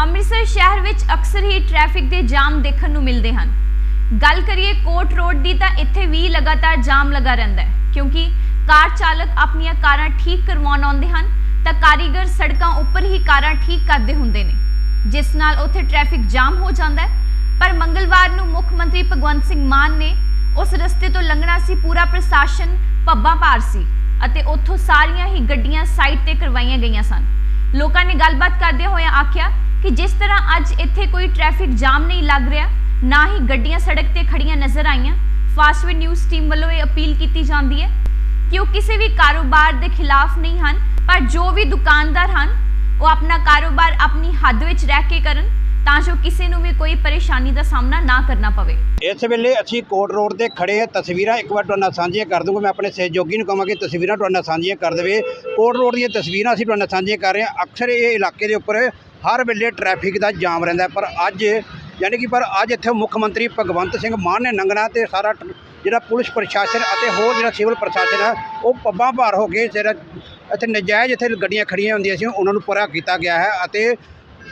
ਅੰਮ੍ਰਿਤਸਰ ਸ਼ਹਿਰ ਵਿੱਚ ਅਕਸਰ ਹੀ ਟ੍ਰੈਫਿਕ ਦੇ ਜਾਮ ਦੇਖਣ ਨੂੰ ਮਿਲਦੇ ਹਨ। ਗੱਲ ਕਰੀਏ ਕੋਟ ਰੋਡ ਦੀ ਤਾਂ ਇੱਥੇ ਵੀ ਲਗਾਤਾਰ ਜਾਮ ਲੱਗਾ ਰਹਿੰਦਾ ਹੈ, ਕਿਉਂਕਿ ਕਾਰ ਚਾਲਕ ਆਪਣੀਆਂ ਕਾਰਾਂ ਠੀਕ ਕਰਵਾਉਣ ਆਉਂਦੇ ਹਨ, ਤਾਂ ਕਾਰੀਗਰ ਸੜਕਾਂ ਉੱਪਰ ਹੀ ਕਾਰਾਂ ਠੀਕ ਕਰਦੇ ਹੁੰਦੇ ਨੇ, ਜਿਸ ਨਾਲ ਉੱਥੇ ਟ੍ਰੈਫਿਕ ਜਾਮ ਹੋ ਜਾਂਦਾ ਹੈ। ਪਰ ਮੰਗਲਵਾਰ ਨੂੰ ਮੁੱਖ ਮੰਤਰੀ ਭਗਵੰਤ ਸਿੰਘ ਮਾਨ ਨੇ ਉਸ ਰਸਤੇ ਤੋਂ ਲੰਘਣਾ ਸੀ, ਪੂਰਾ ਪ੍ਰਸ਼ਾਸਨ ਪੱਬਾਂ ਭਾਰ ਸੀ ਅਤੇ ਉੱਥੋਂ ਸਾਰੀਆਂ ਹੀ ਗੱਡੀਆਂ ਸਾਈਡ ਤੇ ਕਰਵਾਈਆਂ ਗਈਆਂ ਸਨ। ਲੋਕਾਂ ਨੇ ਗੱਲਬਾਤ ਕਰਦੇ ਹੋਏ ਆਖਿਆ ਕਿ ਜਿਸ ਤਰ੍ਹਾਂ ਅੱਜ ਇੱਥੇ ਕੋਈ ਟ੍ਰੈਫਿਕ ਜਾਮ ਨਹੀਂ ਲੱਗ ਰਿਹਾ, ਨਾ ਹੀ ਗੱਡੀਆਂ ਸੜਕ ਤੇ ਖੜੀਆਂ ਨਜ਼ਰ ਆਈਆਂ ਫਾਸਟਵੇ ਨਿਊਜ਼ ਟੀਮ ਵੱਲੋਂ ਇਹ ਅਪੀਲ ਕੀਤੀ ਜਾਂਦੀ ਹੈ ਕਿ ਉਹ ਕਿਸੇ ਵੀ ਕਾਰੋਬਾਰ ਦੇ ਖਿਲਾਫ ਨਹੀਂ ਹਨ, ਪਰ ਜੋ ਵੀ ਦੁਕਾਨਦਾਰ ਹਨ, ਉਹ ਆਪਣਾ ਕਾਰੋਬਾਰ ਆਪਣੀ ਹੱਦ ਵਿੱਚ ਰਹਿ ਕੇ ਕਰਨ, ਤਾਂ ਜੋ ਕਿਸੇ ਨੂੰ ਵੀ ਕੋਈ ਪਰੇਸ਼ਾਨੀ ਦਾ ਸਾਹਮਣਾ ਨਾ ਕਰਨਾ ਪਵੇ। ਇਸ ਵੇਲੇ ਅਸੀਂ ਕੋਟ ਰੋਡ ਤੇ ਖੜੇ ਹਾਂ, ਤਸਵੀਰਾਂ ਇੱਕ ਵਾਰ ਤੁਹਾਡੇ ਨਾਲ ਸਾਂਝੀਆਂ ਕਰ ਦੂੰਗਾ ਮੈਂ ਆਪਣੇ ਸਹਿਯੋਗੀ ਨੂੰ ਕਹਾਂਗਾ ਕਿ ਤਸਵੀਰਾਂ ਤੁਹਾਡੇ ਨਾਲ ਸਾਂਝੀਆਂ ਕਰ ਦੇਵੇ। ਕੋਟ ਰੋਡ ਦੀਆਂ ਤਸਵੀਰਾਂ ਅਸੀਂ ਤੁਹਾਡੇ ਨਾਲ ਸਾਂਝੀਆਂ ਕਰ ਰਹੇ ਹਾਂ। ਅਕਸਰ ਇਹ ਇਲਾਕੇ ਦੇ ਉੱਪਰ ਹਰ ਵੇਲੇ ਟ੍ਰੈਫਿਕ ਦਾ ਜਾਮ ਰਹਿੰਦਾ ਪਰ ਅੱਜ, ਯਾਨੀ ਕਿ ਪਰ ਅੱਜ ਇੱਥੇ ਮੁੱਖ ਮੰਤਰੀ ਭਗਵੰਤ ਸਿੰਘ ਮਾਨ ਨੇ ਲੰਘਣਾ ਤੇ ਸਾਰਾ ਜਿਹੜਾ ਪੁਲਿਸ ਪ੍ਰਸ਼ਾਸਨ ਅਤੇ ਹੋਰ ਜਿਹੜਾ ਸਿਵਲ ਪ੍ਰਸ਼ਾਸਨ ਹੈ, ਉਹ ਪੱਬਾਂ ਭਾਰ ਹੋ ਕੇ ਜਿਹੜਾ ਇੱਥੇ ਨਜਾਇਜ਼ ਇੱਥੇ ਗੱਡੀਆਂ ਖੜੀਆਂ ਹੁੰਦੀਆਂ ਸੀ, ਉਹਨਾਂ ਨੂੰ ਪਰਾ ਕੀਤਾ ਗਿਆ ਹੈ ਅਤੇ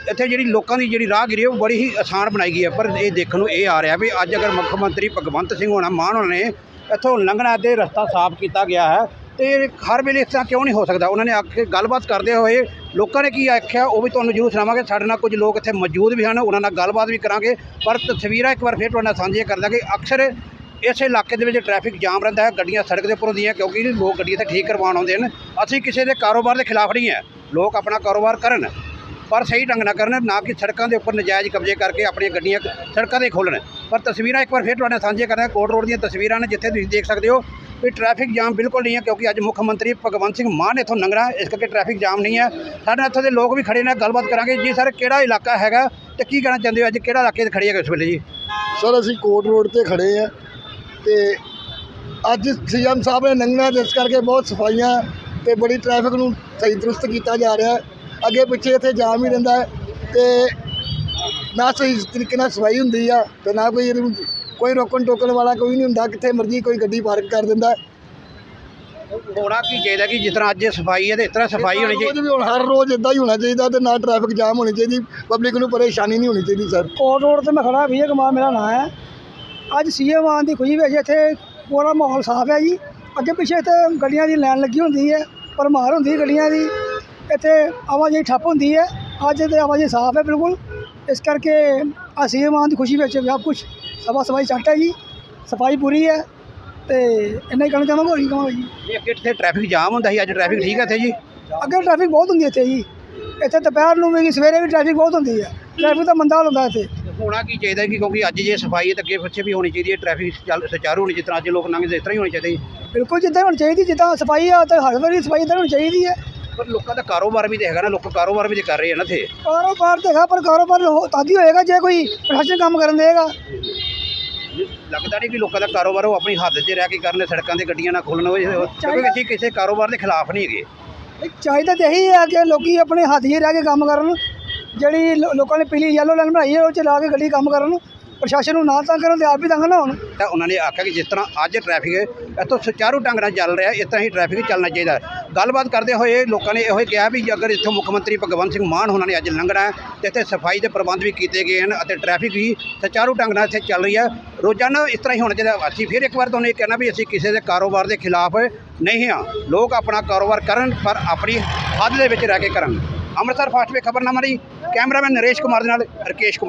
ਇੱਥੇ ਜਿਹੜੀ ਲੋਕਾਂ ਦੀ ਜਿਹੜੀ ਰਾਹਗੀਰੀ ਉਹ ਬੜੀ ਹੀ ਆਸਾਨ ਬਣਾਈ ਗਈ ਹੈ। ਪਰ ਇਹ ਦੇਖਣ ਨੂੰ ਇਹ ਆ ਰਿਹਾ ਵੀ ਅੱਜ ਅਗਰ ਮੁੱਖ ਮੰਤਰੀ ਭਗਵੰਤ ਸਿੰਘ ਹੋਣਾ, ਮਾਨ ਹੋਣਾ ਨੇ ਇੱਥੋਂ ਲੰਘਣਾ ਤੇ ਰਸਤਾ ਸਾਫ਼ ਕੀਤਾ ਗਿਆ ਹੈ। ਤੇ ਹਰ ਵੇਲੇ ਇਸ ਤਰ੍ਹਾਂ ਕਿਉਂ ਨਹੀਂ ਹੋ ਸਕਦਾ? ਉਹਨਾਂ ਨੇ ਆ ਕੇ ਗੱਲਬਾਤ ਕਰਦੇ ਹੋਏ ਲੋਕਾਂ ਨੇ ਕੀ ਆਖਿਆ? ਉਹ ਵੀ ਤੁਹਾਨੂੰ ਜ਼ਰੂਰ ਸੁਣਾਵਾਂਗੇ। ਸਾਡੇ ਨਾਲ ਕੁਝ ਲੋਕ ਇੱਥੇ ਮੌਜੂਦ ਵੀ ਹਨ, ਉਹਨਾਂ ਨਾਲ ਗੱਲਬਾਤ ਵੀ ਕਰਾਂਗੇ। ਪਰ ਤਸਵੀਰਾਂ ਇੱਕ ਵਾਰ ਫਿਰ ਤੁਹਾਡੇ ਨਾਲ ਸਾਂਝੀਆਂ ਕਰ ਦਾਂਗੇ। ਅਕਸਰ ਇਸ ਇਲਾਕੇ ਦੇ ਵਿੱਚ ਟ੍ਰੈਫਿਕ ਜਾਮ ਰਹਿੰਦਾ ਹੈ, ਗੱਡੀਆਂ ਸੜਕ ਦੇ ਉੱਪਰ ਹੁੰਦੀਆਂ ਕਿਉਂਕਿ ਲੋਕ ਗੱਡੀਆਂ ਇੱਥੇ ਠੀਕ ਕਰਵਾਉਣ ਆਉਂਦੇ ਹਨ। ਅਸੀਂ ਕਿਸੇ ਦੇ ਕਾਰੋਬਾਰ ਦੇ ਖਿਲਾਫ ਨਹੀਂ ਹੈ। ਲੋਕ ਆਪਣਾ ਕਾਰੋਬਾਰ ਕਰਨ, ਪਰ ਸਹੀ ਢੰਗ ਨਾਲ ਕਰਨ, ਨਾ ਕਿ ਸੜਕਾਂ ਦੇ ਉੱਪਰ ਨਜਾਇਜ਼ ਕਬਜ਼ੇ ਕਰਕੇ ਆਪਣੀਆਂ ਗੱਡੀਆਂ ਸੜਕਾਂ ਤੇ ਖੋਲ੍ਹਣ। ਪਰ ਤਸਵੀਰਾਂ ਇੱਕ ਵਾਰ ਫਿਰ ਤੁਹਾਡੇ ਨਾਲ ਸਾਂਝੀਆਂ ਕਰਦੇ ਕੋਟ ਰੋਡ ਦੀਆਂ ਤਸਵੀਰਾਂ ਨੇ, ਜਿੱਥੇ ਤੁਸੀਂ ਦੇਖ ਸਕਦੇ ਹੋ ਵੀ ਟ੍ਰੈਫਿਕ ਜਾਮ ਬਿਲਕੁਲ ਨਹੀਂ ਹੈ ਕਿਉਂਕਿ ਅੱਜ ਮੁੱਖ ਮੰਤਰੀ ਭਗਵੰਤ ਸਿੰਘ ਮਾਨ ਇੱਥੋਂ ਲੰਘਣਾ, ਇਸ ਕਰਕੇ ਟ੍ਰੈਫਿਕ ਜਾਮ ਨਹੀਂ ਹੈ। ਸਾਡੇ ਨਾਲ ਇੱਥੋਂ ਦੇ ਲੋਕ ਵੀ ਖੜੇ ਨੇ, ਗੱਲਬਾਤ ਕਰਾਂਗੇ। ਜੀ ਸਰ ਕਿਹੜਾ ਇਲਾਕਾ ਹੈਗਾ ਤੇ ਕੀ ਕਹਿਣਾ ਚਾਹੁੰਦੇ ਹੋ ਅੱਜ? ਕਿਹੜਾ ਇਲਾਕੇ 'ਤੇ ਖੜੀ ਹੈਗਾ ਇਸ ਵੇਲੇ ਜੀ? ਸਰ ਅਸੀਂ ਕੋਟ ਰੋਡ ਤੇ ਖੜੇ ਆ ਤੇ ਅੱਜ ਸੀਐਮ ਸਾਹਿਬ ਨੇ ਲੰਘਣਾ ਜਿਸ ਕਰਕੇ ਬਹੁਤ ਸਫਾਈਆਂ ਤੇ ਬੜੀ ਟ੍ਰੈਫਿਕ ਨੂੰ ਸਹੀ ਦਰੁਸਤ ਕੀਤਾ ਜਾ ਰਿਹਾ ਅੱਗੇ ਪਿੱਛੇ ਇੱਥੇ ਜਾਮ ਹੀ ਰਹਿੰਦਾ ਹੈ ਤੇ ਨਾ ਸਹੀ ਤਰੀਕੇ ਨਾਲ ਸਫ਼ਾਈ ਹੁੰਦੀ ਆ ਤੇ ਨਾ ਕੋਈ ਇਹਨੂੰ ਕੋਈ ਰੋਕਣ ਟੋਕਣ ਵਾਲਾ ਕੋਈ ਨਹੀਂ ਹੁੰਦਾ ਕਿੱਥੇ ਮਰਜ਼ੀ ਕੋਈ ਗੱਡੀ ਪਾਰਕ ਕਰ ਦਿੰਦਾ। ਹੋਣਾ ਕੀ ਚਾਹੀਦਾ ਕਿ ਜਿਸ ਤਰ੍ਹਾਂ ਅੱਜ ਸਫ਼ਾਈ ਹੈ ਤੇ ਇਸ ਤਰ੍ਹਾਂ ਸਫ਼ਾਈ ਹੋਣੀ ਚਾਹੀਦੀ ਵੀ ਹੁਣ ਹਰ ਰੋਜ਼ ਇਦਾਂ ਹੀ ਹੋਣਾ ਚਾਹੀਦਾ ਤੇ ਨਾ ਟ੍ਰੈਫਿਕ ਜਾਮ ਹੋਣੀ ਚਾਹੀਦੀ ਪਬਲਿਕ ਨੂੰ ਪਰੇਸ਼ਾਨੀ ਨਹੀਂ ਹੋਣੀ ਚਾਹੀਦੀ ਸਰ ਕੋਟ ਰੋਡ ਤੇ ਮੈਂ ਖੜਾ ਵਿਜੇ ਕੁਮਾਰ ਮੇਰਾ ਨਾਮ ਹੈ। ਅੱਜ ਸੀਐਮ ਆਉਣ ਦੀ ਖੁਸ਼ੀ ਵਿੱਚ ਇੱਥੇ ਪੂਰਾ ਮਾਹੌਲ ਸਾਫ਼ ਹੈ ਜੀ। ਅੱਗੇ ਪਿੱਛੇ ਇੱਥੇ ਗੱਡੀਆਂ ਦੀ ਲਾਈਨ ਲੱਗੀ ਹੁੰਦੀ ਹੈ ਪਰਮਾਰ ਹੁੰਦੀ ਗੱਡੀਆਂ ਦੀ। ਇੱਥੇ ਆਵਾਜਾਈ ਠੱਪ ਹੁੰਦੀ ਹੈ ਅੱਜ ਤੇ ਆਵਾਜਾਈ ਸਾਫ਼ ਹੈ ਬਿਲਕੁਲ। ਇਸ ਕਰਕੇ ਸੀਐਮ ਆਉਣ ਦੀ ਖੁਸ਼ੀ ਵਿੱਚ ਸਭ ਕੁਝ ਸਭਾ ਸਫ਼ਾਈ ਚੱਟ ਹੈ ਜੀ ਸਫ਼ਾਈ ਪੂਰੀ ਹੈ ਤੇ ਇੰਨਾ ਹੀ ਕਹਿਣਾ ਚਾਹਾਂਗਾ ਹੋਰ ਕੀ ਕਹਾਂਗਾ ਜੀ। ਇਹ ਅੱਗੇ ਇੱਥੇ ਟ੍ਰੈਫਿਕ ਜਾਮ ਹੁੰਦਾ ਸੀ ਅੱਜ ਟ੍ਰੈਫਿਕ ਠੀਕ ਹੈ ਇੱਥੇ ਜੀ? ਅੱਗੇ ਟ੍ਰੈਫਿਕ ਬਹੁਤ ਹੁੰਦੀ ਹੈ ਇੱਥੇ ਜੀ। ਇੱਥੇ ਦੁਪਹਿਰ ਨੂੰ ਵੀ ਸਵੇਰੇ ਵੀ ਟ੍ਰੈਫਿਕ ਬਹੁਤ ਹੁੰਦੀ ਹੈ। ਟ੍ਰੈਫਿਕ ਦਾ ਮੰਦਾ ਹਾਲ ਹੁੰਦਾ ਇੱਥੇ। ਹੋਣਾ ਕੀ ਚਾਹੀਦਾ ਕਿ ਕਿਉਂਕਿ ਅੱਜ ਜੇ ਸਫ਼ਾਈ ਹੈ ਤਾਂ ਅੱਗੇ ਪਿੱਛੇ ਵੀ ਹੋਣੀ ਚਾਹੀਦੀ ਹੈ ਟ੍ਰੈਫਿਕ ਚੱਲ ਸੁਚਾਰੂ ਹੋਣੀ ਜਿਸ ਤਰ੍ਹਾਂ ਅੱਜ ਲੋਕ ਲੰਘਦੇ ਇਸ ਤਰ੍ਹਾਂ ਹੀ ਹੋਣੀ ਚਾਹੀਦੀ ਬਿਲਕੁਲ ਜਿੱਦਾਂ ਹੋਣੀ ਚਾਹੀਦੀ ਜਿੱਦਾਂ ਸਫ਼ਾਈ ਆ ਤੇ ਹਰ ਵਾਰੀ ਸਫ਼ਾਈ ਤਾਂ ਹੋਣੀ ਚਾਹੀਦੀ ਹੈ। ਪਰ ਲੋਕਾਂ ਦਾ ਕਾਰੋਬਾਰ ਵੀ ਤੇ ਹੈਗਾ ਨਾ ਲੋਕ ਕਾਰੋਬਾਰ ਵੀ ਤੇ ਕਰ ਰਹੇ ਆ ਨਾ ਇੱਥੇ। ਕਾਰੋਬਾਰ ਤੇ ਹੈਗਾ ਪਰ ਕਾਰੋਬਾਰ ਤਦ ਹੀ ਹੋਏਗਾ ਜੇ ਕੋਈ ਪ੍ਰਸ਼ਾਸਨ ਕੰਮ ਕਰਨ ਦੇਗਾ। ਲੱਗਦਾ ਨਹੀਂ ਕਿ ਲੋਕਾਂ ਦਾ ਕਾਰੋਬਾਰ ਉਹ ਆਪਣੀ ਹੱਦ 'ਚ ਰਹਿ ਕੇ ਕਰਨ ਸੜਕਾਂ ਤੇ ਗੱਡੀਆਂ ਨਾ ਖੋਲਣ ਹੋਏ ਕਿਉਂਕਿ ਅਸੀਂ ਕਿਸੇ ਕਾਰੋਬਾਰ ਦੇ ਖਿਲਾਫ ਨਹੀਂ ਹੈਗੇ। ਚਾਹੀਦਾ ਤੇ ਇਹੀ ਹੈ ਕਿ ਲੋਕੀ ਆਪਣੇ ਹੱਥ 'ਚ ਰਹਿ ਕੇ ਕੰਮ ਕਰਨ ਜਿਹੜੀ ਲੋਕਾਂ ਨੇ ਪੀਲੀ ਯੈਲੋ ਲਾਈਨ ਬਣਾਈ ਹੈ ਉਹ ਚ ਲਾ ਕੇ ਗੱਡੀ ਕੰਮ ਕਰਨ। ਪ੍ਰਸ਼ਾਸਨ ਨੂੰ ਨਾ ਤੰਗ ਕਰਨ ਤੇ ਆਪ ਵੀ ਤੰਗ ਨਾ ਹੋਣ। ਤਾਂ ਉਹਨਾਂ ਨੇ ਆਖਿਆ ਕਿ ਜਿਸ ਤਰ੍ਹਾਂ ਅੱਜ ਟ੍ਰੈਫਿਕ ਇੱਥੋਂ ਸੁਚਾਰੂ ਢੰਗ ਨਾਲ ਚੱਲ ਰਿਹਾ, ਇਸ ਤਰ੍ਹਾਂ ਹੀ ਟ੍ਰੈਫਿਕ ਚੱਲਣਾ ਚਾਹੀਦਾ ਹੈ। ਗੱਲਬਾਤ ਕਰਦੇ ਹੋਏ ਲੋਕਾਂ ਨੇ ਇਹੋ ਹੀ ਕਿਹਾ ਵੀ ਅਗਰ ਇੱਥੋਂ ਮੁੱਖ ਮੰਤਰੀ ਭਗਵੰਤ ਸਿੰਘ ਮਾਨ ਉਹਨਾਂ ਨੇ ਅੱਜ ਲੰਘਣਾ ਹੈ, ਤੇ ਇੱਥੇ ਸਫ਼ਾਈ ਦੇ ਪ੍ਰਬੰਧ ਵੀ ਕੀਤੇ ਗਏ ਹਨ ਅਤੇ ਟ੍ਰੈਫਿਕ ਵੀ ਸੁਚਾਰੂ ਢੰਗ ਨਾਲ ਇੱਥੇ ਚੱਲ ਰਹੀ ਹੈ। ਰੋਜ਼ਾਨਾ ਇਸ ਤਰ੍ਹਾਂ ਹੀ ਹੋਣਾ ਚਾਹੀਦਾ। ਅਸੀਂ ਫਿਰ ਇੱਕ ਵਾਰ ਤੁਹਾਨੂੰ ਇਹ ਕਹਿਣਾ ਵੀ ਅਸੀਂ ਕਿਸੇ ਦੇ ਕਾਰੋਬਾਰ ਦੇ ਖਿਲਾਫ ਨਹੀਂ ਹਾਂ। ਲੋਕ ਆਪਣਾ ਕਾਰੋਬਾਰ ਕਰਨ, ਪਰ ਆਪਣੀ ਹੱਦ ਦੇ ਵਿੱਚ ਰਹਿ ਕੇ ਕਰਨ। ਅੰਮ੍ਰਿਤਸਰ ਫਾਸਟ ਵੇ ਖਬਰਨਾਮਾ ਲਈ ਕੈਮਰਾਮੈਨ ਨਰੇਸ਼ ਕੁਮਾਰ ਦੇ ਨਾਲ ਰਕੇਸ਼ ਕੁਮਾਰ।